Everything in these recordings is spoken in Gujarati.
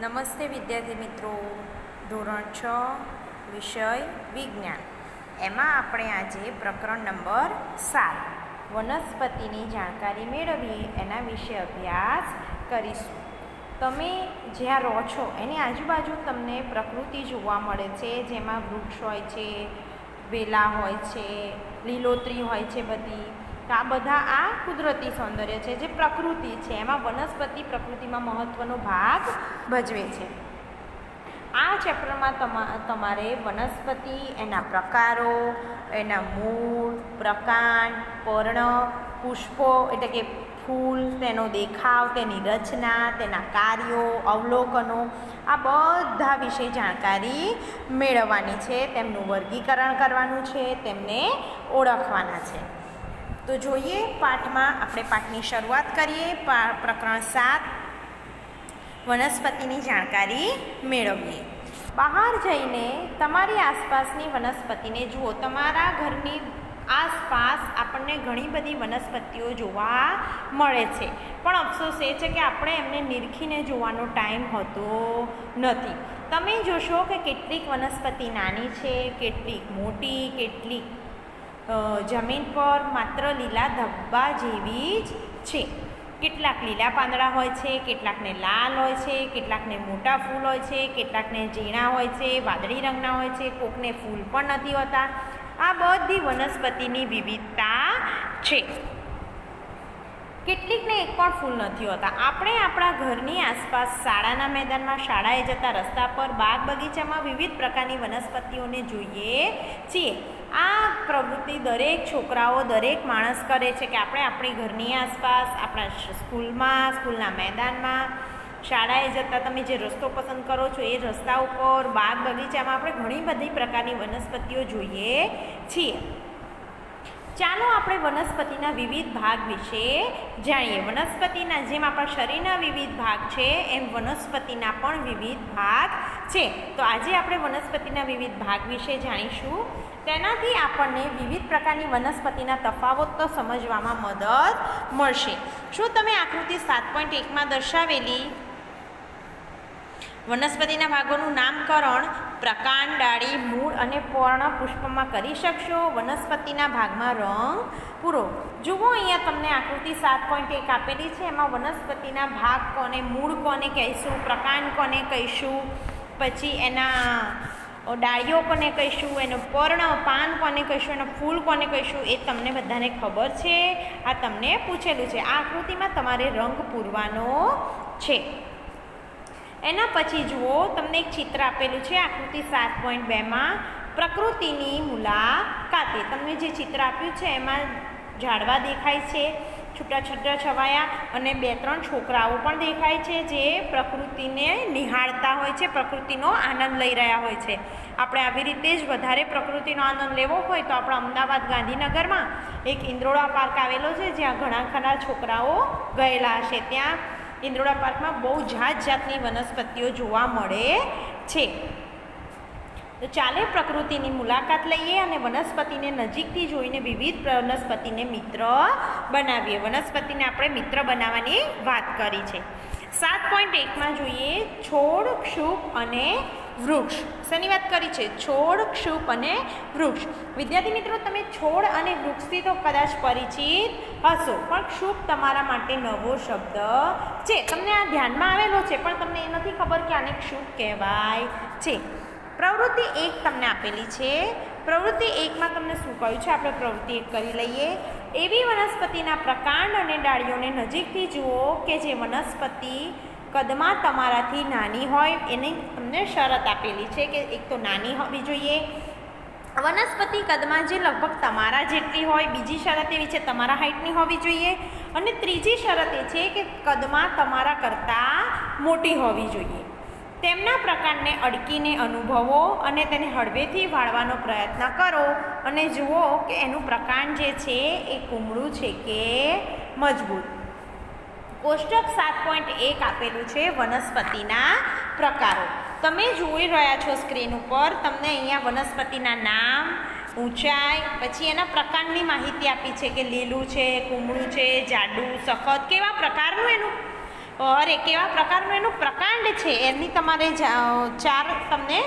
નમસ્તે વિદ્યાર્થી મિત્રો. ધોરણ છ, વિષય વિજ્ઞાન. એમાં આપણે આજે પ્રકરણ નંબર સાત, વનસ્પતિની જાણકારી મેળવીએ, એના વિશે અભ્યાસ કરીશું. તમે જ્યાં રહો છો, એની આજુબાજુ તમને પ્રકૃતિ જોવા મળે છે, જેમાં વૃક્ષ હોય છે, વેલા હોય છે, લીલોતરી હોય છે બધી. તો આ બધા આ કુદરતી સૌંદર્ય છે, જે પ્રકૃતિ છે, એમાં વનસ્પતિ પ્રકૃતિમાં મહત્ત્વનો ભાગ ભજવે છે. આ ચેપ્ટરમાં તમા, તમારે વનસ્પતિ, એના પ્રકારો, એના મૂળ, પ્રકાંડ, પર્ણ, પુષ્પો, એટલે કે ફૂલ, તેનો દેખાવ, તેની રચના, તેના કાર્યો, અવલોકનો, આ બધા વિશે જાણકારી મેળવવાની છે, તેમનું વર્ગીકરણ કરવાનું છે, તેમને ઓળખવાના છે. તો જોઈએ, પાઠમાં આપણે પાઠની શરૂઆત કરીએ. પ્રકરણ સાત. વનસ્પતિની જાણકારી મેળવીએ. બહાર જઈને તમારી આસપાસની વનસ્પતિને જુઓ. તમારા ઘરની આસપાસ આપણને ઘણી બધી વનસ્પતિઓ જોવા મળે છે. પણ અફસોસ એ છે કે આપણે એમને નિરખીને જોવાનો ટાઈમ હોતો નથી. તમે જોશો કે કેટલીક વનસ્પતિ નાની છે, કેટલીક મોટી, કેટલીક જમીન પર માત્ર લીલા ધબ્બા જેવી જ છે. કેટલાક લીલા પાંદડા હોય છે, કેટલાકને લાલ હોય છે, કેટલાકને મોટા ફૂલ હોય છે, કેટલાકને ઝીણા હોય છે, વાદળી રંગના હોય છે, કોકને ફૂલ પણ નથી હોતા. આ બધી વનસ્પતિની વિવિધતા છે. કેટલીકને એક પણ ફૂલ નથી હોતા. આપણે આપણા ઘરની આસપાસ શાળાના મેદાનમાં શાળાએ જતા રસ્તા પર બાગ બગીચામાં વિવિધ પ્રકારની વનસ્પતિઓને જોઈએ છીએ. આ પ્રવૃત્તિ દરેક છોકરાઓ, દરેક માણસ કરે છે કે આપણે આપણી ઘરની આસપાસ, આપણા સ્કૂલમાં, સ્કૂલના મેદાનમાં શાળાએ જતાં તમે જે રસ્તો પસંદ કરો છો એ રસ્તા ઉપર બાગ બગીચામાં આપણે ઘણી બધી પ્રકારની વનસ્પતિઓ જોઈએ છીએ. ચાલો આપણે વનસ્પતિના વિવિધ ભાગ વિશે જાણીએ. વનસ્પતિના જેમ આપણા શરીરના વિવિધ ભાગ છે, એમ વનસ્પતિના પણ વિવિધ ભાગ છે. તો આજે આપણે વનસ્પતિના વિવિધ ભાગ વિશે જાણીશું. તેનાથી આપણને વિવિધ પ્રકારની વનસ્પતિના તફાવતો સમજવામાં મદદ મળશે. શું તમે આકૃતિ સાત પોઈન્ટ એકમાં દર્શાવેલી વનસ્પતિના ભાગોનું નામકરણ પ્રકાંડ ડાળી મૂળ અને પર્ણ પુષ્પમાં કરી શકશો. વનસ્પતિના ભાગમાં રંગ પૂરો. જુઓ, અહીંયા તમને આકૃતિ સાત પોઈન્ટ એક આપેલી છે. એમાં વનસ્પતિના ભાગ કોને, મૂળ કોને કહીશું, પ્રકાંડ કોને કહીશું, પછી એના ડાળીઓ કોને કહીશું, એનું પર્ણ, પાન કોને કહીશું, એનું ફૂલ કોને કહીશું, એ તમને બધાને ખબર છે. આ તમને પૂછેલું છે. આ આકૃતિમાં તમારે રંગ પૂરવાનો છે. એના પછી જુઓ, તમને એક ચિત્ર આપેલું છે, આકૃતિ સાત પોઈન્ટ બેમાં પ્રકૃતિની મુલાકાતે. તમને જે ચિત્ર આપ્યું છે, એમાં ઝાડવા દેખાય છે છૂટા છૂટા છવાયા અને બે ત્રણ છોકરાઓ પણ દેખાય છે, જે પ્રકૃતિને નિહાળતા હોય છે, પ્રકૃતિનો આનંદ લઈ રહ્યા હોય છે. આપણે આવી રીતે જ વધારે પ્રકૃતિનો આનંદ લેવો હોય તો આપણા અમદાવાદ ગાંધીનગરમાં એક ઇન્દ્રોડા પાર્ક આવેલો છે, જ્યાં ઘણા ખરા છોકરાઓ ગયેલા હશે. ત્યાં ઇન્દ્રોડા પાર્કમાં બહુ જાત જાતની વનસ્પતિઓ જોવા મળે છે. તો ચાલે પ્રકૃતિની મુલાકાત લઈએ અને વનસ્પતિને નજીકથી જોઈને વિવિધ વનસ્પતિને મિત્ર બનાવીએ. વનસ્પતિને આપણે મિત્ર બનાવવાની વાત કરી છે. સાત પોઈન્ટ એકમાં જોઈએ, છોડ, ક્ષુપ અને વૃક્ષ. શેની વાત કરી છે? છોડ, ક્ષુપ અને વૃક્ષ. વિદ્યાર્થી મિત્રો, તમે છોડ અને વૃક્ષથી તો કદાચ પરિચિત હશો, પણ ક્ષુપ તમારા માટે નવો શબ્દ છે. તમને આ ધ્યાનમાં આવેલો છે, પણ તમને એ નથી ખબર કે આને ક્ષુપ કહેવાય છે. પ્રવૃત્તિ એક તમને આપેલી છે. પ્રવૃત્તિ એકમાં તમને શું કહ્યું છે? આપણે પ્રવૃત્તિ એક કરી લઈએ. એવી વનસ્પતિના પ્રકાંડ અને ડાળીઓને નજીકથી જુઓ કે જે વનસ્પતિ કદમાં તમારાથી નાની હોય, એને તમને શરત આપેલી છે કે એક તો નાની હોવી જોઈએ. વનસ્પતિ કદમાં જે લગભગ તમારા જેટલી હોય, બીજી શરત એવી છે તમારા હાઇટની હોવી જોઈએ. અને ત્રીજી શરત એ છે કે કદમાં તમારા કરતાં મોટી હોવી જોઈએ. તેમના પ્રકારને અડકીને અનુભવો અને તેને હળવેથી વાળવાનો પ્રયત્ન કરો. અને જુઓ કે એનું પ્રકાંડ જે છે એ કુમળું છે કે મજબૂત. કોષ્ટક સાત પોઈન્ટ એક આપેલું છે વનસ્પતિના પ્રકારો. તમે જોઈ રહ્યા છો સ્ક્રીન ઉપર, તમને અહીંયા વનસ્પતિના નામ, ઊંચાઈ, પછી એના પ્રકારની માહિતી આપી છે કે લીલું છે, કુમળું છે, જાડું સખત કેવા પ્રકારનું એનું, અરે, કેવા પ્રકારનું એનું પ્રકાંડ છે, એની તમારે ચાર તમને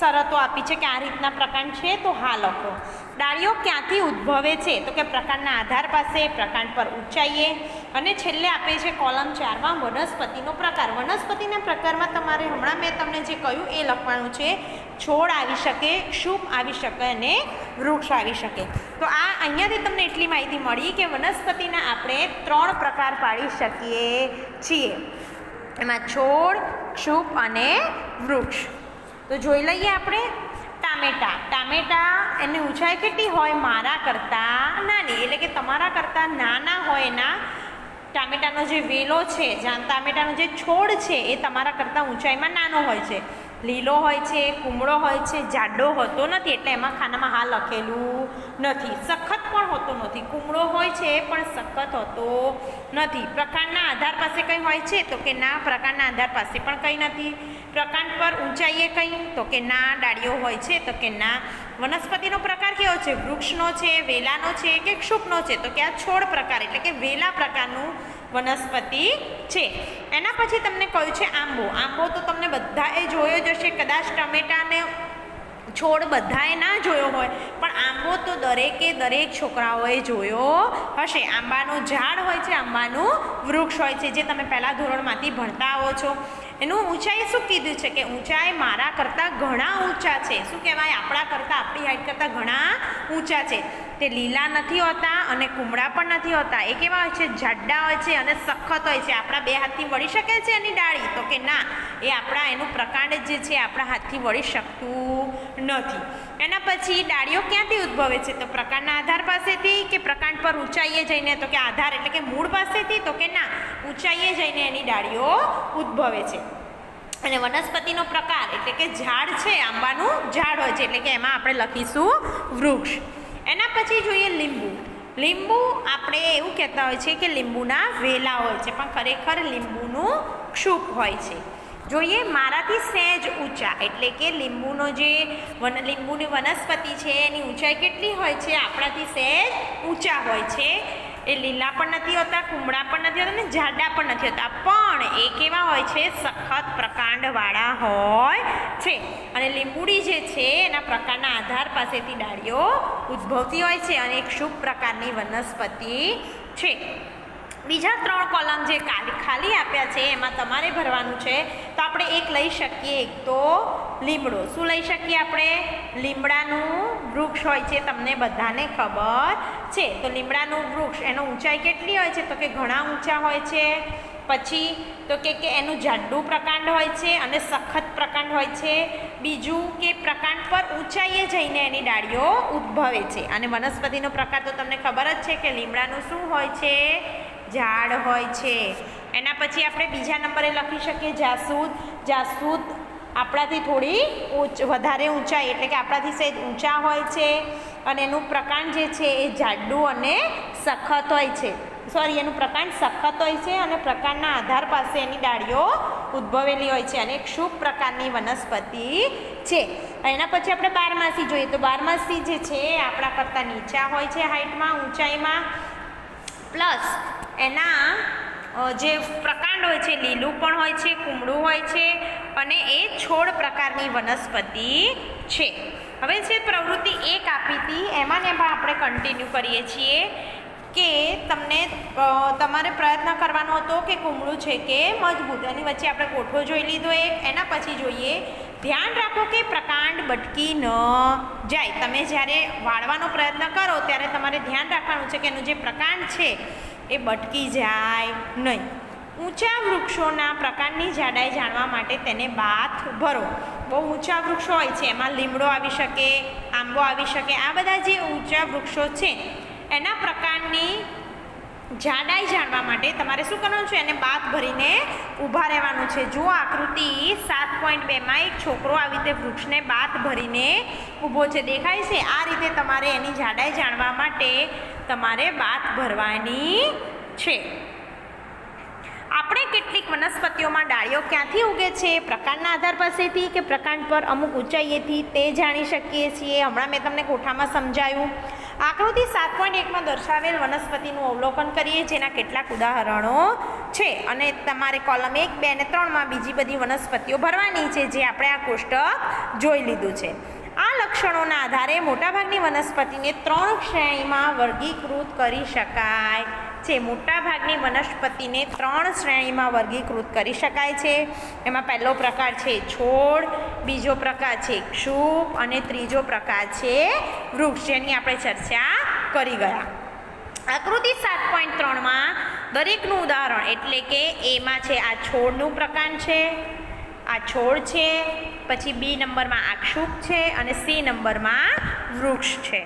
શરતો આપી છે કે આ રીતના પ્રકાંડ છે, તો હા લખો. ડાળીઓ ક્યાંથી ઉદ્ભવે છે? તો કે પ્રકાંડના આધાર પાસે, પ્રકાંડ પર ઊંચાઈએ. અને છેલ્લે આપે છે કોલમ ચારમાં વનસ્પતિનો પ્રકાર. વનસ્પતિના પ્રકારમાં તમારે હમણાં મેં તમને જે કહ્યું એ લખવાનું છે, છોડ આવી શકે શુભ આવી શકે અને વૃક્ષ આવી શકે. તો આ અહીંયાથી તમને એટલી માહિતી મળી કે વનસ્પતિના આપણે ત્રણ પ્રકાર પાડી શકીએ છીએ. એમાં છોડ ક્ષુપ અને વૃક્ષ. તો જોઈ લઈએ આપણે ટામેટા. ટામેટા એની ઊંચાઈ કેટલી હોય? મારા કરતાં નાની. એટલે કે તમારા કરતાં નાના હોય એના ટામેટાનો જે વેલો છે જ્યાં ટામેટાનો જે છોડ છે, એ તમારા કરતાં ઊંચાઈમાં નાનો હોય છે. લીલો હોય છે, કુમળો હોય છે, જાડો હોતો નથી. એટલે એમાં ખાનામાં હા લખેલું નથી. સખત પણ હોતો નથી. કુમળો હોય છે, પણ સખત હોતો નથી. પ્રકારના આધાર પાસે કંઈ હોય છે? તો કે ના, પ્રકારના આધાર પાસે પણ કંઈ નથી. પ્રકાંડ પર ઊંચાઈએ કંઈ તો કે ના, ડાળીઓ હોય છે, તો કે ના. વનસ્પતિનો પ્રકાર કેવો છે? વૃક્ષનો છે, વેલાનો છે, કે ક્ષુપનો છે? તો કે આ છોડ પ્રકાર, એટલે કે વેલા પ્રકારનું વનસ્પતિ છે. એના પછી તમને કહ્યું છે આંબો. આંબો તો તમને બધાએ જોયો જ હશે. કદાચ ટમેટાને છોડ બધાએ ના જોયો હોય, પણ આંબો તો દરેકે દરેક છોકરાઓએ જોયો હશે. આંબાનું ઝાડ હોય છે, આંબાનું વૃક્ષ હોય છે, જે તમે પહેલાં ધોરણમાંથી ભણતા આવો છો. એનું ઊંચાઈ શું કીધું છે કે ઊંચાઈ મારા કરતાં ઘણા ઊંચા છે? શું કહેવાય? આપણા કરતાં, આપણી હાઈટ કરતાં ઘણા ઊંચા છે. તે લીલા નથી હોતા અને કુમળા પણ નથી હોતા. એ કેવા હોય છે? જાડા હોય છે અને સખત હોય છે. આપણા બે હાથથી વળી શકે છે એની ડાળી? તો કે ના. એ આપણા, એનું પ્રકાંડ જે છે, આપણા હાથથી વળી શકતું નથી. એના પછી ડાળીઓ ક્યાંથી ઉદ્ભવે છે? તો પ્રકાંડના આધાર પાસેથી કે પ્રકાંડ પર ઊંચાઈએ જઈને? તો કે આધાર એટલે કે મૂળ પાસેથી? તો કે ના, ઊંચાઈએ જઈને એની ડાળીઓ ઉદ્ભવે છે. અને વનસ્પતિનો પ્રકાર એટલે કે ઝાડ છે, આંબાનું ઝાડ હોય છે, એટલે કે એમાં આપણે લખીશું વૃક્ષ. એના પછી જોઈએ લીંબુ. લીંબુ આપણે એવું કહેતા હોય છે કે લીંબુના વેલા હોય છે, પણ ખરેખર લીંબુનું ક્ષુપ હોય છે. જોઈએ, મારાથી સહેજ ઊંચા, એટલે કે લીંબુનો જે વન, લીંબુની વનસ્પતિ છે, એની ઊંચાઈ કેટલી હોય છે? આપણાથી સહેજ ઊંચા હોય છે. એ લીલા પણ નથી હોતા, કુમળા પણ નથી હોતા, અને જાડા પણ નથી હોતા. પણ એ કેવા હોય છે? સખત પ્રકાંડવાળા હોય છે. અને લીંબુડી જે છે, એના પ્રકારના આધાર પાસેથી ડાળીઓ ઉદ્ભવતી હોય છે, અને એક શુભ પ્રકારની વનસ્પતિ છે. બીજા ત્રણ કોલમ જે ખાલી આપ્યા છે, એમાં તમારે ભરવાનું છે, તો આપણે એક લઈ શકીએ. એક તો લીમડો. શું લઈ શકીએ આપણે? લીમડાનું વૃક્ષ હોય છે, તમને બધાને ખબર છે. તો લીમડાનું વૃક્ષ, એનો ઊંચાઈ કેટલી હોય છે? તો કે ઘણા ઊંચા હોય છે. પછી, તો કે કે એનું જાડું પ્રકાંડ હોય છે અને સખત પ્રકાંડ હોય છે. બીજું કે પ્રકાંડ પર ઊંચાઈએ જઈને એની ડાળીઓ ઉદ્ભવે છે. અને વનસ્પતિનો પ્રકાર તો તમને ખબર જ છે કે લીમડાનું શું હોય છે? ઝાડ હોય છે. એના પછી આપણે બીજા નંબરે લખી શકીએ જાસૂદ. જાસૂદ આપણાથી થોડી ઊંચ, વધારે ઊંચાઈ, એટલે કે આપણાથી સહેજ ઊંચા હોય છે. અને એનું પ્રકાંડ જે છે એ જાડું અને સખત હોય છે. સોરી એનું પ્રકાંડ સખત હોય છે અને પ્રકાંડના આધાર પાસે એની ડાળીઓ ઉદ્ભવેલી હોય છે અને એક શુભ પ્રકારની વનસ્પતિ છે. એના પછી આપણે બારમાસી જોઈએ તો બારમાસી જે છે એ આપણા કરતાં નીચા હોય છે હાઇટમાં ઊંચાઈમાં. પ્લસ એના જે પ્રકાંડ હોય છે, લીલું પણ હોય છે, કુમળું હોય છે અને એ છોડ પ્રકારની વનસ્પતિ છે. હવે છે પ્રવૃત્તિ એક આપી હતી, એમાં ને એમાં આપણે કન્ટિન્યુ કરીએ છીએ કે તમને તમારે પ્રયત્ન કરવાનો હતો કે કુમળું છે કે મજબૂત. એની વચ્ચે આપણે કોઠો જોઈ લીધો એક, એના પછી જોઈએ. ધ્યાન રાખો કે પ્રકાંડ બટકી ન જાય. તમે જ્યારે વાળવાનો પ્રયત્ન કરો, ત્યારે તમારે ધ્યાન રાખવાનું છે કે એનું જે પ્રકાંડ છે એ બટકી જાય નહીં. ઊંચા વૃક્ષોના પ્રકારની જાડાઈ જાણવા માટે તેને બાથ ભરો. બહુ ઊંચા વૃક્ષો હોય છે, એમાં લીમડો આવી શકે, આંબો આવી શકે, આ બધા જે ઊંચા વૃક્ષો છે, એના પ્રકારની જાડાઈ જાણવા માટે તમારે શું કરવાનું છે? એને બાથ ભરીને ઊભા રહેવાનું છે. જો આકૃતિ સાત પોઈન્ટ બેમાં એક છોકરો આવી રીતે વૃક્ષને બાથ ભરીને ઊભો છે. દેખાય છે? આ રીતે તમારે એની જાડાઈ જાણવા માટે તમારે બાથ ભરવાની છે. આપણે કેટલીક વનસ્પતિઓમાં ડાળીઓ ક્યાંથી ઉગે છે? પ્રકારના આધાર પાસેથી કે પ્રકાંડ પર અમુક ઊંચાઈએથી તે જાણી શકીએ છીએ. હમણાં મેં તમને કોઠામાં સમજાયું. આકૃતિ સાત પોઈન્ટ એકમાં દર્શાવેલ વનસ્પતિનું અવલોકન કરીએ, જેના કેટલાક ઉદાહરણો છે. અને તમારે કોલમ એક, બે અને ત્રણમાં બીજી બધી વનસ્પતિઓ ભરવાની છે, જે આપણે આ કોષ્ટક જોઈ લીધું છે. આ લક્ષણોના આધારે મોટાભાગની વનસ્પતિને ત્રણ શ્રેણીમાં વર્ગીકૃત કરી શકાય. છે મોટાભાગની વનસ્પતિને ત્રણ શ્રેણીમાં વર્ગીકૃત કરી શકાય છે. એમાં પહેલો પ્રકાર છે છોડ, બીજો પ્રકાર છે ક્ષુપ અને ત્રીજો પ્રકાર છે વૃક્ષ, જેની આપણે ચર્ચા કરી ગયા. આકૃતિ સાત પોઈન્ટ ત્રણમાં દરેકનું ઉદાહરણ એટલે કે એમાં છે આ છોડનું પ્રકાર છે, આ છોડ છે, પછી બી નંબરમાં આક્ષુપ છે અને સી નંબરમાં વૃક્ષ છે.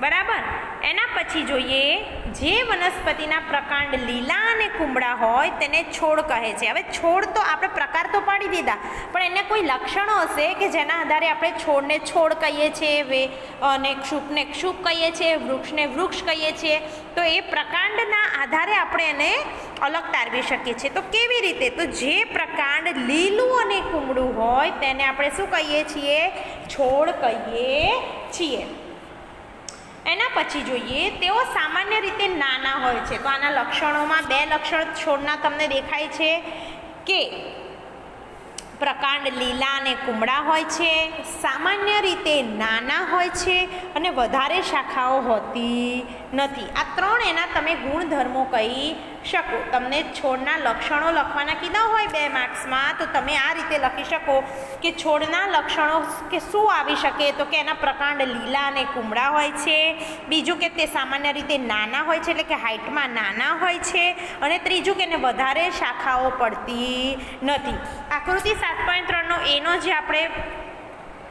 બરાબર? એના પછી જોઈએ, જે વનસ્પતિના પ્રકાંડ લીલા અને કુમળા હોય તેને છોડ કહે છે. હવે છોડ તો આપણે પ્રકાર તો પાડી દીધા, પણ એને કોઈ લક્ષણો હશે કે જેના આધારે આપણે છોડને છોડ કહીએ છીએ, વે, અને ક્ષુપને ક્ષુપ કહીએ છીએ, વૃક્ષને વૃક્ષ કહીએ છીએ? તો એ પ્રકાંડના આધારે આપણે એને અલગ તારવી શકીએ છીએ. તો કેવી રીતે? તો જે પ્રકાંડ લીલું અને કુમળું હોય તેને આપણે શું કહીએ છીએ? છોડ કહીએ છીએ. એના પછી જોઈએ, તેઓ સામાન્ય રીતે નાના હોય છે. તો આના લક્ષણોમાં બે લક્ષણ છોડના તમને દેખાય છે કે પ્રકાંડ લીલા અને કુમળા હોય છે, સામાન્ય રીતે નાના હોય છે અને વધારે શાખાઓ હોતી નથી. આ ત્રણ એના તમે ગુણધર્મો કહી શકો. તમને છોડના લક્ષણો લખવાના કીધા હોય બે માર્ક્સમાં, તો તમે આ રીતે લખી શકો કે છોડના લક્ષણો કે શું આવી શકે, તો કે એના પ્રકાંડ લીલા અને કુમળા હોય છે. બીજું કે તે સામાન્ય રીતે નાના હોય છે, એટલે કે હાઇટમાં નાના હોય છે. અને ત્રીજું કે એને વધારે શાખાઓ પડતી નથી. આકૃતિ સાત પોઈન્ટ ત્રણનો એનો જે આપણે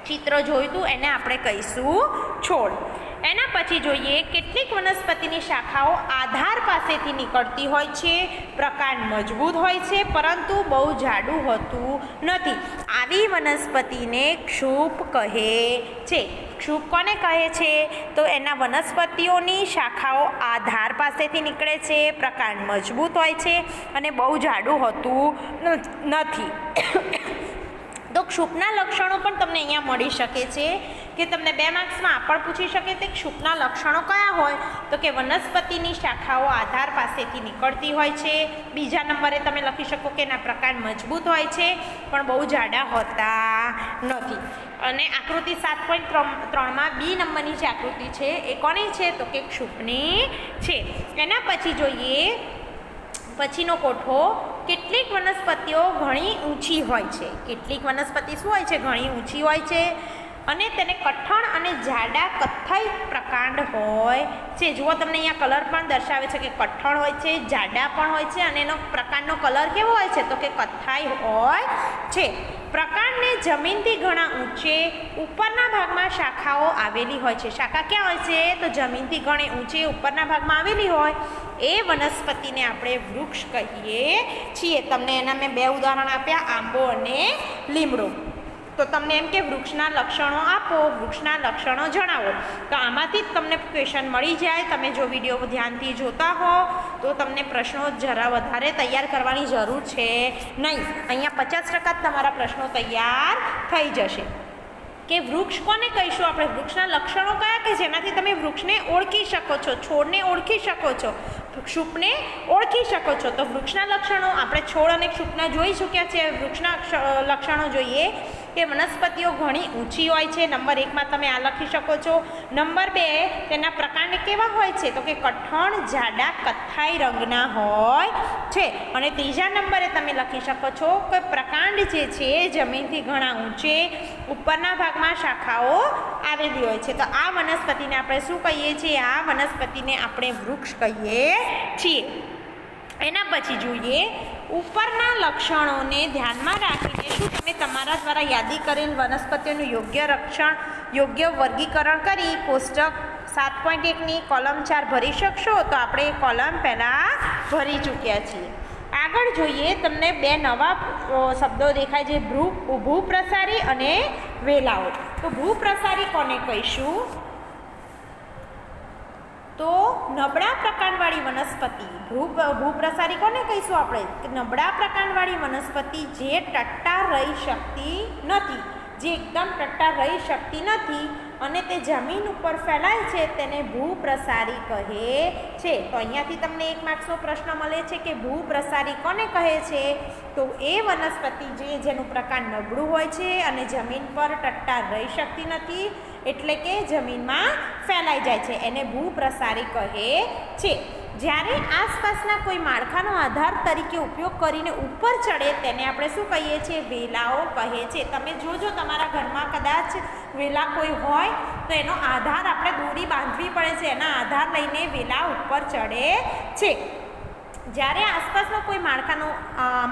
ચિત્ર જોયું હતું, એને આપણે કહીશું છોડ. એના પછી જોઈએ કેટલીક વનસ્પતિની શાખાઓ આધાર પાસેથી નીકળતી હોય છે, પ્રકાંડ મજબૂત હોય છે, પરંતુ બહુ જાડું હોતું નથી. આવી વનસ્પતિને ક્ષુપ કહે છે. ક્ષુપ કોને કહે છે? તો એના વનસ્પતિઓની શાખાઓ આધાર પાસેથી નીકળે છે, પ્રકાંડ મજબૂત હોય છે અને બહુ જાડું હોતું નથી. તો ક્ષુપના લક્ષણો પણ તમને અહીંયા મળી શકે છે કે તમને બે માર્ક્સમાં પણ પૂછી શકે તે ક્ષુપના લક્ષણો કયા હોય તો કે વનસ્પતિની શાખાઓ આધાર પાસેથી નીકળતી હોય છે. બીજા નંબરે તમે લખી શકો કે એના પ્રકાર મજબૂત હોય છે, પણ બહુ જાડા હોતા નથી. અને આકૃતિ સાત પોઈન્ટ ત્રણમાં બી નંબરની જે આકૃતિ છે એ કોની છે? તો કે ક્ષુપની છે. એના પછી જોઈએ, પછીનો કોઠો કેટલીક વનસ્પતિઓ ઘણી ઊંચી હોય છે. કેટલીક વનસ્પતિ શું હોય છે? ઘણી ઊંચી હોય છે અને તેને કઠણ અને જાડા કથ્થાઈ પ્રકાંડ હોય છે. જુઓ તમને અહીંયા કલર પણ દર્શાવે છે કે કઠણ હોય છે, જાડા પણ હોય છે અને એનો પ્રકાંડનો કલર કેવો હોય છે? તો કે કથ્થાઈ હોય છે. પ્રકાંડને જમીનથી ઘણા ઊંચે ઉપરના ભાગમાં શાખાઓ આવેલી હોય છે. શાખા ક્યાં હોય છે? તો જમીનથી ઘણી ઊંચે ઉપરના ભાગમાં આવેલી હોય. એ વનસ્પતિને આપણે વૃક્ષ કહીએ છીએ. તમને એના મેં બે ઉદાહરણ આપ્યા, આંબો અને લીમડો. તો તમને એમ કે વૃક્ષના લક્ષણો આપો, વૃક્ષના લક્ષણો જણાવો. તો આમાંથી જ તમને ક્વેશ્ચન મળી જાય. તમે જો વીડિયો ધ્યાનથી જોતા હો, તો તમને પ્રશ્નો જરા વધારે તૈયાર કરવાની જરૂર છે. નહીં, અહીંયા પચાસ ટકા જ તમારા પ્રશ્નો તૈયાર થઈ જશે. કે વૃક્ષ કોને કહીશું આપણે? વૃક્ષના લક્ષણો કયા કે જેનાથી તમે વૃક્ષને ઓળખી શકો છો, છોડને ઓળખી શકો છો? ક્ષુપને ઓળખી શકો છો. તો વૃક્ષના લક્ષણો, આપણે છોડ અને ક્ષુપના જોઈ ચૂક્યા છે. વૃક્ષના લક્ષણો જોઈએ. કે વનસ્પતિઓ ઘણી ઊંચી હોય છે. નંબર એકમાં તમે આ લખી શકો છો. નંબર બે, તેના પ્રકાંડ કેવા હોય છે? તો કે કઠણ, જાડા, કથ્થાઈ રંગના હોય છે. અને ત્રીજા નંબરે તમે લખી શકો છો કે પ્રકાંડ જે છે, જમીનથી ઘણા ઊંચે, ઉપરના ભાગમાં શાખાઓ આવેલી હોય છે. તો આ વનસ્પતિને આપણે શું કહીએ છીએ? આ વનસ્પતિને આપણે વૃક્ષ કહીએ છીએ. એના પછી જોઈએ ઉપરના લક્ષણોને ધ્યાનમાં રાખીને શું તમે તમારા દ્વારા યાદી કરેલ વનસ્પતિઓનું યોગ્ય રક્ષણ, યોગ્ય વર્ગીકરણ કરી કોષ્ટક સાત પોઈન્ટ એકની કોલમ ચાર ભરી શકશો? તો આપણે એ કોલમ પહેલાં ભરી ચૂક્યા છીએ. આગળ જોઈએ, તમને બે નવા શબ્દો દેખાય છે. ભૂ ભૂપ્રસારી અને વેલાઓ. તો ભૂપ્રસારી કોને કહીશું? તો નબળા પ્રકાંડવાળી વનસ્પતિ ભૂ ભૂપ્રસારી કોને કહીશું આપણે? નબળા પ્રકાંડવાળી વનસ્પતિ જે ટટ્ટાર રહી શકતી નથી, જે એકદમ ટટ્ટાર રહી શકતી નથી અને તે જમીન ઉપર ફેલાય છે તેને ભૂપ્રસારી કહે છે. તો અહીંયાથી તમને એક માર્ક્સનો પ્રશ્ન મળે છે કે ભૂપ્રસારી કોને કહે છે? તો એ વનસ્પતિ જે જેનું પ્રકાર નબળું હોય છે અને જમીન પર ટટ્ટાર રહી શકતી નથી, એટલે કે જમીનમાં ફેલાઈ જાય છે. એને ભૂપ્રસારી કહે છે. જ્યારે આસપાસના કોઈ માળખાનો આધાર તરીકે ઉપયોગ કરીને ઉપર ચડે, તેને આપણે શું કહીએ છીએ? વેલાઓ કહે છે. તમે જોજો, તમારા ઘરમાં કદાચ વેલા કોઈ હોય, તો એનો આધાર આપણે દોરી બાંધવી પડે છે. એના આધાર લઈને વેલા ઉપર ચડે છે. જ્યારે આસપાસનો કોઈ માળખાનો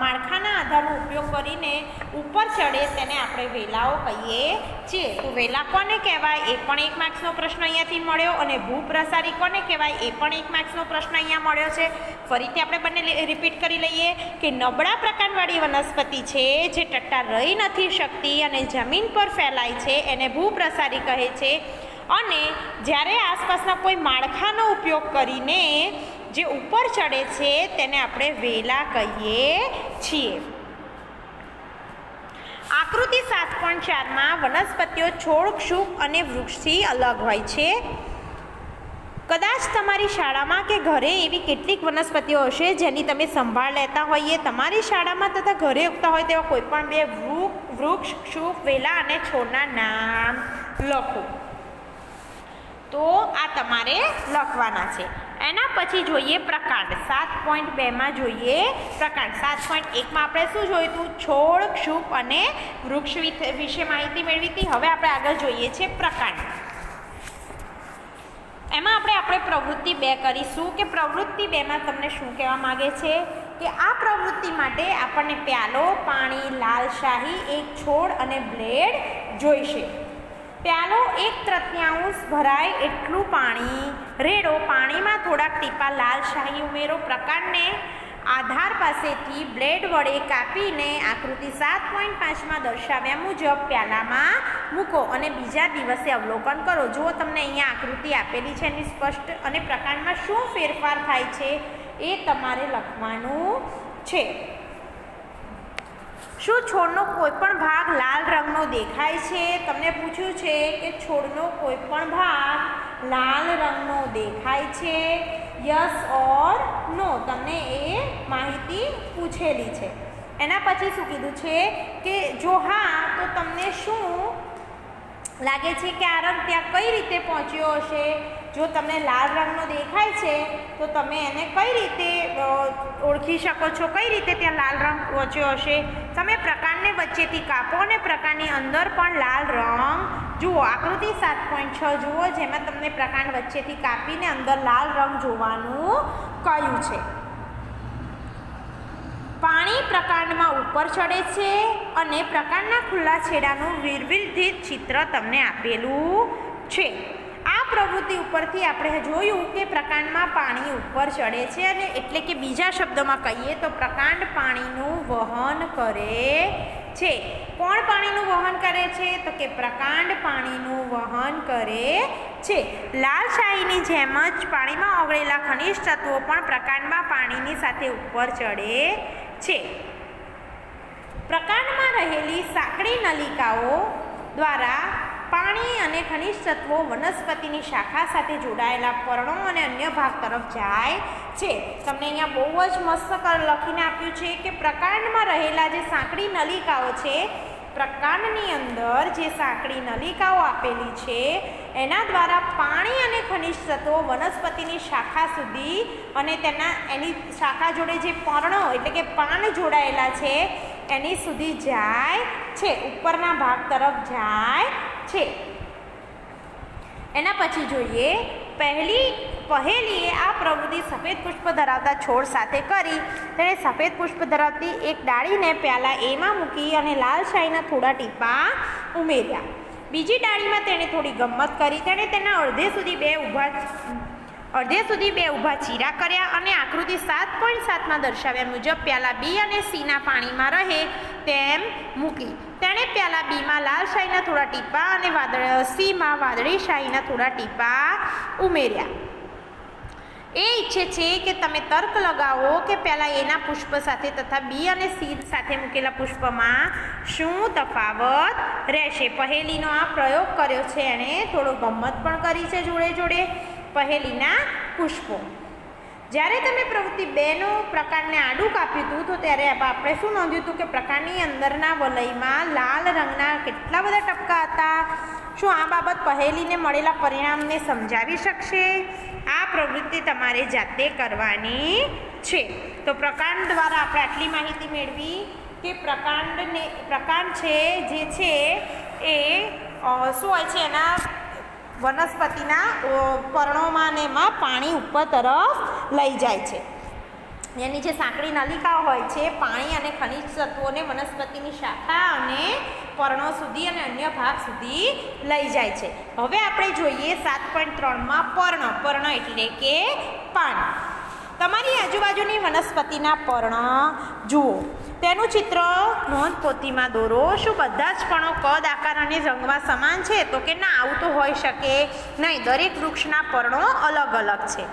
માળખાના આધારનો ઉપયોગ કરીને ઉપર ચડે તેને આપણે વેલાઓ કહીએ છીએ. તો વેલા કોને કહેવાય? એ પણ એક માર્ક્સનો પ્રશ્ન અહીંયાથી મળ્યો અને ભૂપ્રસારી કોને કહેવાય? એ પણ એક માર્ક્સનો પ્રશ્ન અહીંયા મળ્યો છે. ફરીથી આપણે બંને રિપીટ કરી લઈએ કે નબળા પ્રકારવાળી વનસ્પતિ છે જે ટટ્ટા રહી નથી શકતી અને જમીન પર ફેલાય છે, એને ભૂપ્રસારી કહે છે. અને જ્યારે આસપાસના કોઈ માળખાનો ઉપયોગ કરીને જે ઉપર ચડે છે તેને આપણે વેલા કહીએ છીએ. આકૃતિ સાત પોઈન્ટ ચારમાં વનસ્પતિઓ છોડ ક્ષુપ અને વૃક્ષથી અલગ હોય છે. કદાચ તમારી શાળામાં કે ઘરે એવી કેટલીક વનસ્પતિઓ હશે જેની તમે સંભાળ લેતા હોઈએ, તમારી શાળામાં તથા ઘરે ઉગતા હોય તેવા કોઈપણ બે વૃક્ષ ક્ષુપ વેલા અને છોડના નામ લખો. તો આ તમારે લખવાના છે. એના પછી જોઈએ પ્રકાંડ. સાત પોઈન્ટ બેમાં જોઈએ પ્રકાંડ. સાત પોઈન્ટ એકમાં આપણે શું જોયું હતું? છોડ, ક્ષુપ અને વૃક્ષ વિશે માહિતી મેળવી હતી. હવે આપણે આગળ જોઈએ છે પ્રકાંડ. એમાં આપણે આપણે પ્રવૃત્તિ બે કરીશું કે પ્રવૃત્તિ બેમાં તમને શું કહેવા માગે છે? કે આ પ્રવૃત્તિ માટે આપણને પ્યાલો, પાણી, લાલ શાહી, એક છોડ અને બ્લેડ જોઈશે. પ્યાલો એક તૃતીયાંશ ભરાય એટલું પાણી. રેડો પાણીમાં થોડાક ટીપા લાલ શાહી ઉમેરો પ્રકારને આધાર પાસેથી બ્લેડ વડે કાપીને આકૃતિ સાત પોઈન્ટ પાંચમાં દર્શાવ્યા મુજબ પ્યાલામાં મૂકો અને બીજા દિવસે અવલોકન કરો. જો તમને અહીંયા આકૃતિ આપેલી છે એની સ્પષ્ટ અને પ્રકારમાં શું ફેરફાર થાય છે એ તમારે લખવાનું છે. શું છોડનો કોઈ પણ ભાગ લાલ રંગનો દેખાય છે? તમને પૂછ્યું છે કે છોડનો કોઈ પણ ભાગ લાલ રંગનો દેખાય છે? Yes or no. તમને એ માહિતી પૂછેલી છે. એના પછી શું કીધું છે કે જો હા, તો તમને શું લાગે છે કે આ રંગ ત્યાં કઈ રીતે પહોંચ્યો હશે? જો તમને લાલ રંગનો દેખાય છે, તો તમે એને કઈ રીતે ઓળખી શકો છો? કઈ રીતે ત્યાં લાલ રંગ પહોંચ્યો હશે? તમે પ્રકારને વચ્ચેથી કાપો અને પ્રકારની અંદર પણ લાલ રંગ. જુઓ, આકૃતિ સાત પોઈન્ટ છ જુઓ, જેમાં તમને પ્રકાંડ વચ્ચેથી કાપીને અંદર લાલ રંગ જોવાનું કહ્યું છે. પાણી પ્રકાંડમાં ઉપર ચડે છે અને પ્રકાંડના ખુલ્લા છેડાનું વિરવિધિત ચિત્ર તમને આપેલું છે. પ્રવૃત્તિ ઉપરથી આપણે જોયું કે પ્રકાંડમાં પાણી ઉપર ચડે છે અને એટલે કે બીજા શબ્દોમાં કહીએ તો પ્રકાંડ પાણીનું વહન કરે છે. કોણ પાણીનું વહન કરે છે? તો કે પ્રકાંડ પાણીનું વહન કરે છે. લાલ શાહીની જેમ જ પાણીમાં ઓગળેલા ખનિજ તત્વો પણ પ્રકાંડમાં પાણીની સાથે ઉપર ચડે છે. પ્રકાંડમાં રહેલી સાંકડી નલિકાઓ દ્વારા પાણી અને ખનિજ તત્વો વનસ્પતિની શાખા સાથે જોડાયેલા પર્ણો અને અન્ય ભાગ તરફ જાય છે. તમને અહીંયા બહુ જ મસ્ત લખીને આપ્યું છે કે પ્રકાંડમાં રહેલા જે સાંકડી નલિકાઓ છે, પ્રકાંડની અંદર જે સાંકડી નલિકાઓ આપેલી છે, એના દ્વારા પાણી અને ખનિજ તત્વો વનસ્પતિની શાખા સુધી અને તેના એની શાખા જોડે જે પર્ણો એટલે કે પાન જોડાયેલા છે, એની સુધી જાય છે. ઉપરના ભાગ તરફ જાય છે. એના પછી જોઈએ, પહેલી પહેલીએ આ પ્રવૃત્તિ સફેદ પુષ્પ ધરાવતા છોડ સાથે કરી. તેણે સફેદ પુષ્પ ધરાવતી એક ડાળીને પ્યાલા એમાં મૂકી અને લાલ શાહીના થોડા ટીપા ઉમેર્યા. બીજી ડાળીમાં તેણે થોડી ગમ્મત કરી. તેણે તેના અડધે સુધી બે ઊભા અડધે સુધી બે ઊભા ચીરા કર્યા અને આકૃતિ સાત પોઈન્ટ સાતમાં દર્શાવ્યા મુજબ પ્યાલા બી અને સીના પાણીમાં રહે તેમ મૂકી. તેણે પ્યાલા બીમાં લાલ શાહીના થોડા ટીપા અને વાદળ સીમાં વાદળી શાહીના થોડા ટીપા ઉમેર્યા. એ ઈચ્છે છે કે તમે તર્ક લગાવો કે પહેલાં એના પુષ્પ સાથે તથા બી અને સી સાથે મૂકેલા પુષ્પમાં શું તફાવત રહેશે? પહેલીનો આ પ્રયોગ કર્યો છે. એણે થોડો ગમત પણ કરી છે જોડે જોડે. પહેલીના પુષ્પો. જ્યારે તમે પ્રવૃત્તિ બેનો પ્રકારને આડું કાપ્યું હતું, તો ત્યારે આપણે શું નોંધ્યું હતું કે પ્રકારની અંદરના વલયમાં લાલ રંગના કેટલા બધા ટપકા હતા? શું આ બાબત પહેલીને મળેલા પરિણામને સમજાવી શકશે? આ પ્રવૃત્તિ તમારે જાતે કરવાની છે. તો પ્રકાંડ દ્વારા આપણે આટલી માહિતી મેળવી કે પ્રકાંડને, પ્રકાંડ છે, જે છે એ શું હોય છે એના વનસ્પતિના પર્ણોમાં એમાં પાણી ઉપર તરફ લઈ જાય છે. એની જે સાંકડી નલિકાઓ હોય છે, પાણી અને ખનિજ તત્વોને વનસ્પતિની શાખા અને પર્ણો સુધી અને અન્ય ભાગ સુધી લઈ જાય છે. હવે આપણે જોઈએ સાત પોઈન્ટ ત્રણમાં પર્ણ. પર્ણ એટલે કે પાન તમારી આજુબાજુની વનસ્પતિના પર્ણ જુઓ. તેનું ચિત્ર નોંધ પોથીમાં દોરો. શું બધા જ પર્ણો કદ, આકાર અને રંગમાં સમાન છે? તો કે ના, આવું તો હોઈ શકે નહીં. દરેક વૃક્ષના પર્ણો અલગ અલગ છે.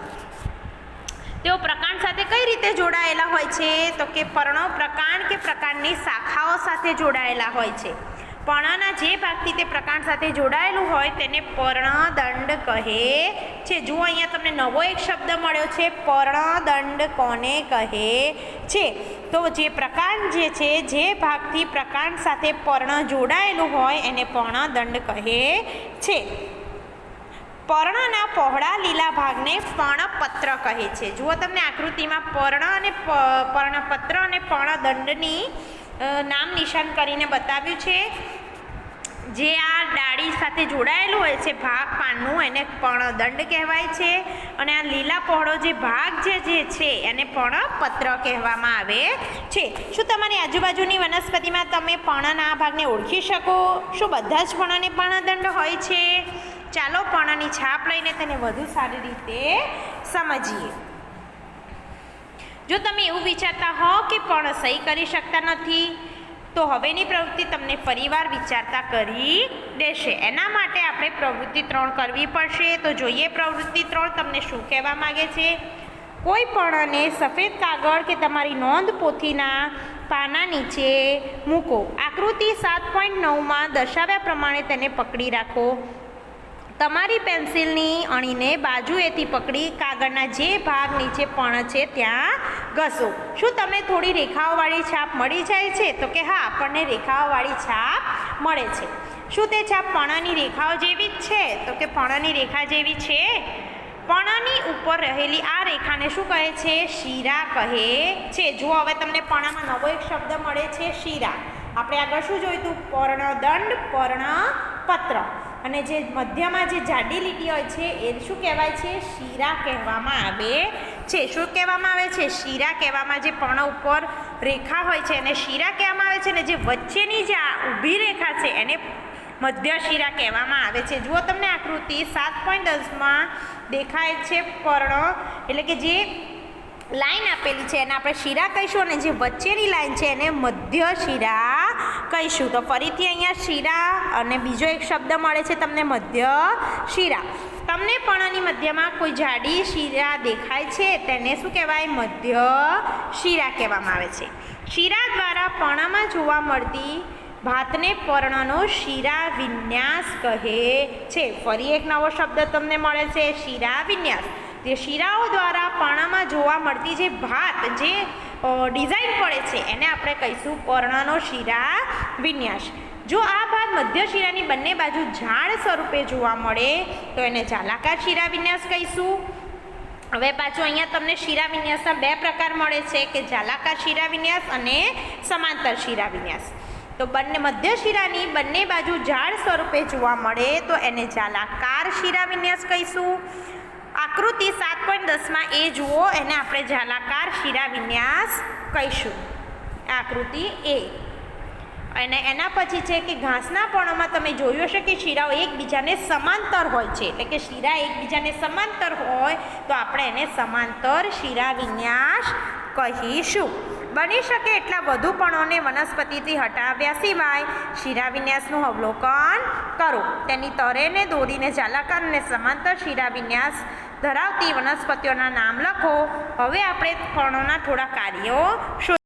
તેઓ પ્રકાંડ સાથે કઈ રીતે જોડાયેલા હોય છે? તો કે પર્ણો પ્રકાંડ કે પ્રકાંડની શાખાઓ સાથે જોડાયેલા હોય છે. પર્ણના જે ભાગથી તે પ્રકાંડ સાથે જોડાયેલું હોય તેને પર્ણદંડ કહે છે. જુઓ, અહીંયા તમને નવો એક શબ્દ મળ્યો છે. પર્ણદંડ કોને કહે છે? તો જે પ્રકાંડ જે છે, જે ભાગથી પ્રકાંડ સાથે પર્ણ જોડાયેલું હોય, એને પર્ણદંડ કહે છે. પર્ણના પહોળા લીલા ભાગને પર્ણપત્ર કહે છે. જુઓ તમને આકૃતિમાં પર્ણ અને પર્ણપત્ર અને પર્ણદંડની નામ નિશાન કરીને બતાવ્યું છે. જે આ ડાળી સાથે જોડાયેલું હોય છે, ભાગ પાનનું એને પર્ણદંડ કહેવાય છે અને આ લીલા પહોળો જે ભાગ જે જે છે, એને પર્ણપત્ર કહેવામાં આવે છે. શું તમારી આજુબાજુની વનસ્પતિમાં તમે પર્ણના આ ભાગને ઓળખી શકો? શું બધા જ પર્ણને પર્ણદંડ હોય છે? ચાલો પર્ણની છાપ લઈને તેને વધુ સારી રીતે સમજીએ. જો તમે એવું વિચારતા હો કે પર્ણ સહી કરી શકતા નથી તો હવેની પ્રવૃત્તિ તમને ફરીવાર વિચારતા કરી દેશે. એના માટે આપણે પ્રવૃત્તિ ત્રણ કરવી પડશે. તો જોઈએ પ્રવૃત્તિ ત્રણ તમને શું કહેવા માગે છે? કોઈ પણને સફેદ કાગળ કે તમારી નોંધ પોથીના પાના નીચે મૂકો. આકૃતિ સાત પોઈન્ટ નવમાં દર્શાવ્યા પ્રમાણે તેને પકડી રાખો. તમારી પેન્સિલની અણીને બાજુએથી પકડી. કાગળના જે ભાગ નીચે પણ છે, ત્યાં ઘસો. શું તમને થોડી રેખાઓવાળી છાપ મળી જાય છે? તો કે હા, આપણને રેખાઓવાળી છાપ મળે છે. શું તે છાપ પણની રેખાઓ જેવી જ છે? તો કે પણની રેખા જેવી છે? પણની ઉપર રહેલી આ રેખાને શું કહે છે? શીરા કહે છે. જુઓ, હવે તમને પણામાં નવો એક શબ્દ મળે છે, શીરા. આપણે આગળ શું જોયું હતું પર્ણદંડ, પર્ણપત્ર. અને જે મધ્યમાં જે જાડી લીટી હોય છે એ શું કહેવાય છે? શીરા કહેવામાં આવે છે શું કહેવામાં આવે છે, શીરા કહેવામાં જે પર્ણ ઉપર રેખા હોય છે એને શીરા કહેવામાં આવે છે અને જે વચ્ચેની જે આ ઊભી રેખા છે એને મધ્ય શિરા કહેવામાં આવે છે. જુઓ તમને આકૃતિ સાત પોઈન્ટ દસમાં દેખાય છે પર્ણ, એટલે કે જે લાઈન આપેલી છે એને આપણે શીરા કહીશું અને જે વચ્ચેની લાઈન છે એને મધ્ય શિરા કહીશું. તો ફરીથી અહીંયા શીરા અને બીજો એક શબ્દ મળે છે તમને મધ્ય શિરા. તમને પર્ણની મધ્યમાં કોઈ જાડી શિરા દેખાય છે? તેને શું કહેવાય? મધ્ય શિરા કહેવામાં આવે છે. શિરા દ્વારા પર્ણમાં જોવા મળતી ભાતને પર્ણનો શિરા વિન્યાસ કહે છે. ફરી એક નવો શબ્દ તમને મળે છે, શિરા વિન્યાસ. તે શિરાઓ દ્વારા પર્ણમાં જોવા મળતી જે ભાત જે ડિઝાઇન પડે છે, એને આપણે કહીશું પર્ણનો શિરા વિન્યાસ. જો આ ભાગ મધ્ય શિરાની બંને બાજુ ઝાડ સ્વરૂપે જોવા મળે, તો એને જાલાકાર શિરા વિન્યાસ કહીશું. હવે પાછું અહીંયા તમને શિરા વિન્યાસના બે પ્રકાર મળે છે, કે જાલાકાર શિરા વિન્યાસ અને સમાંતર શિરા વિન્યાસ. તો બંને મધ્ય શિરાની બંને બાજુ ઝાડ સ્વરૂપે જોવા મળે, તો એને જાલાકાર શિરા વિન્યાસ કહીશું. આકૃતિ સાત પોઈન્ટ દસમાં એ જુઓ, એને આપણે જાલાકાર શિરા વિન્યાસ કહીશું. આકૃતિ એ. અને એના પછી છે કે ઘાસના પર્ણમાં તમે જોયું હશે કે શીરાઓ એકબીજાને સમાંતર હોય છે. એટલે કે શીરા એકબીજાને સમાંતર હોય, તો આપણે એને સમાંતર શિરા વિન્યાસ કહીશું. બની શકે એટલા વધુ પણોને વનસ્પતિથી હટાવ્યા સિવાય શીરા વિન્યાસનું અવલોકન કરો. તેની તરેને દોરીને જાલાકાર સમાંતર શીરા વિન્યાસ ધરાવતી વનસ્પતિઓના નામ લખો. હવે આપણે પર્ણોના થોડા કાર્યો